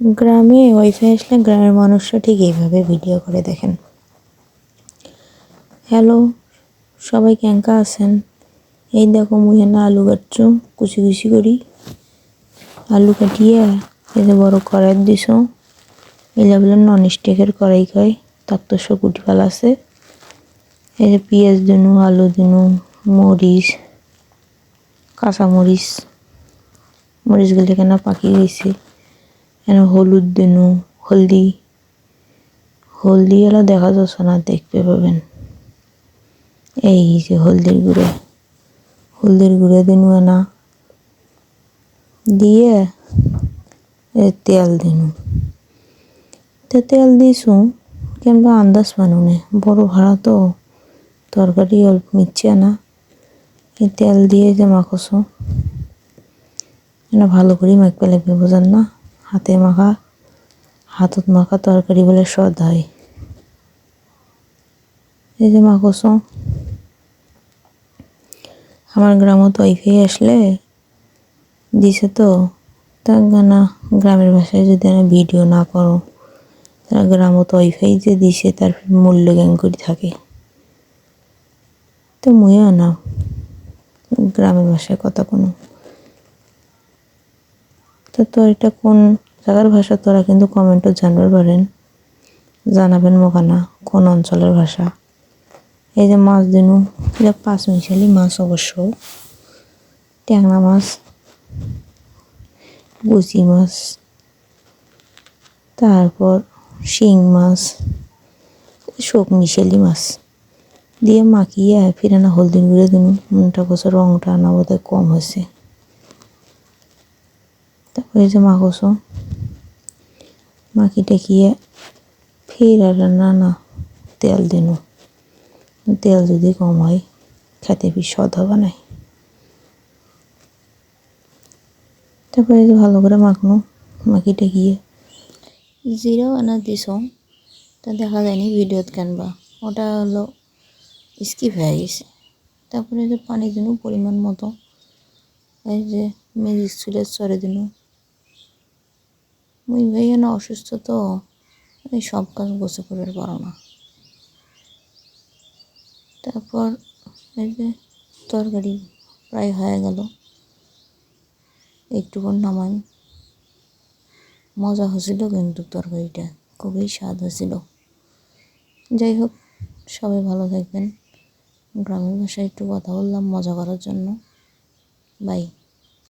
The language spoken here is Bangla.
গ্রামে ওয়াইফাই আসলে গ্রামের মানুষরা ঠিক এইভাবে ভিডিও করে দেখেন। হ্যালো সবাই ক্যাঙ্কা আছেন? এই দেখো মুই আলু কাটছো, কুচি কুচি করি। আলু কাটিয়ে যে বড় কড়াই দিছ এগুলা বলে নন স্টিকের কড়াই কয়, তার তো শকুটি পাল আছে। এই যে পেঁয়াজ দিনু, আলু দিনু, মরিচ কাঁচা মরিচ মরিচগুলি কেন পাকি গেছে এখানে হলুদ দিনু, হলদি। হলদি এলা দেখা যাচ্ছে না, দেখতে পাবেন। এই যে হলদির গুঁড়ো। হলদির গুঁড়ো দিনু না দিয়ে তেল দিনু। তে তেল দিছু কেনবা আন্দাজ মানুনে বড় ভাড়া তো, তরকারি অল্প নিচ্ছে না এই তেল দিয়ে যে মাখছো এটা ভালো করে মাখতে লাগবে, বোঝান না। হাতে মাখা, হাতত মাখা তরকারি বলে স্বাদ হয়। এই যে মা মাখছো। আমার গ্রামত ওয়াইফাই আসলে। দিছে তো। তা না, গ্রামের ভাষায় যদি আমি ভিডিও না করো তারা গ্রামত ওয়াইফাই যে দিছে, তার মূল্য জ্ঞান করে থাকে। তো মুইও না। গ্রামের ভাষায় কথা কোনো। তো তোর এটা কোন জায়গার ভাষা তোরা কিন্তু কমেন্টও জানবার পারেন। জানাবেন মোকানা কোন অঞ্চলের ভাষা। এই যে মাছ দিনু এটা পাঁচ মিশালি মাছ অবশ্য। ট্যাংরা মাছ গুচি মাছ, তারপর শিং মাছ শোক মিশালি মাছ। দিয়ে মাখিয়ে ফিরানা হলদির গুঁড়ে দিনু মনটা করছে রংটা না বোধহয় কম হয়েছে। তারপরে যে মাখছ মাখি টেকিয়ে ফির আর না, তেল দিনু। তেল যদি কম হয়, খেতে স্বাদ হবে নাই তারপরে ভালো করে মাখনো, মাখি টেকিয়ে। জিরাও আনা দিছ, তা দেখা যায়নি ভিডিওত কেনবা। ওটা হলো স্কিপ হয়ে গেছে। তারপরে যে পানি দিনু পরিমাণ মতো, এই যে মেজিক চুলে চড়ে দিনু। মুই ভাইয়া না অসুস্থ তো এই সব কাজ বসে করে পারো না। তারপর এই যে তরকারি প্রায় হয়ে গেল। একটুক্ষণ নামাই। মজা হয়েছিল কিন্তু তরকারিটা, খুবই স্বাদ হয়েছিল। যাই হোক, সবাই ভালো থাকবেন। গ্রামের ভাষায় একটু কথা বললাম মজা করার জন্য। বাই।